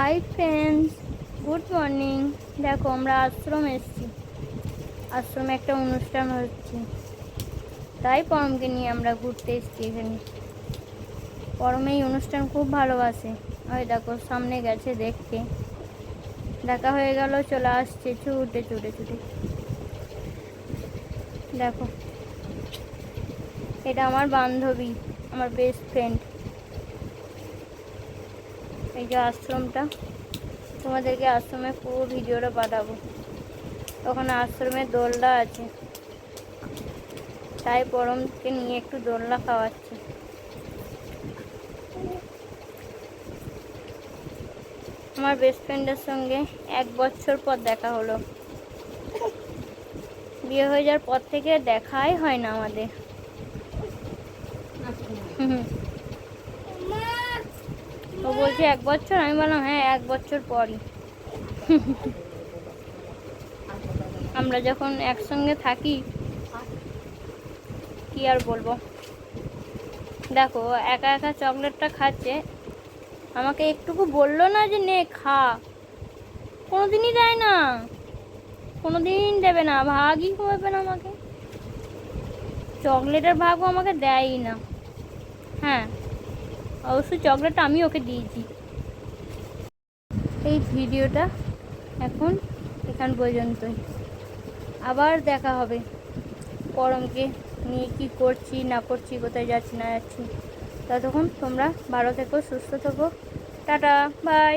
Hi friends good morning দেখো, আমরা আশ্রম এসেছি। আশ্রমে একটা অনুষ্ঠান হচ্ছে। তাই পরমকে নিয়ে আমরা ঘুরতে এসেছি এখানে। পরম এই অনুষ্ঠান খুব ভালোবাসে। ওই দেখো, সামনে গেছে দেখতে। দেখা হয়ে গেল, চলে আসছে, ছুটে ছুটে ছুটে। দেখো, এটা আমার বান্ধবী, আমার বেস্ট ফ্রেন্ড এই যে আশ্রমটা, তোমাদেরকে আশ্রমে পুরো ভিডিওটা পাঠাবো। ওখানে আশ্রমে দোলনা আছে। তাই পরমকে নিয়ে একটু দোলনা খাওয়াচ্ছে। আমার বেস্ট ফ্রেন্ডের সঙ্গে এক বছর পর দেখা হলো। বিয়ে হয়ে যাওয়ার পর থেকে দেখাই হয় না আমাদের। হুম। বলছে এক বছর? আমি বললাম হ্যাঁ এক বছর পরই। আমরা যখন একসঙ্গে থাকি, কি আর বলব? দেখো, একা একা চকলেটটা খাচ্ছে। আমাকে একটুকু বলল না যে, নে, খা। কোনোদিনই দেয় না। কোনো কোনোদিন দেবে না, ভাগই করবে না আমাকে। চকলেটের ভাগও আমাকে দেয়ই না। হ্যাঁ। অবশ্যই চকলেটটা আমি ওকে দিয়েছি। এই ভিডিওটা এখন এখান পর্যন্তই। আবার দেখা হবে। পরমকে নিয়ে কি করছি, না করছি, কোথায় যাচ্ছি, না যাচ্ছি। ততক্ষণ তোমরা ভালো থেকো, সুস্থ থেকো। Tata, bye.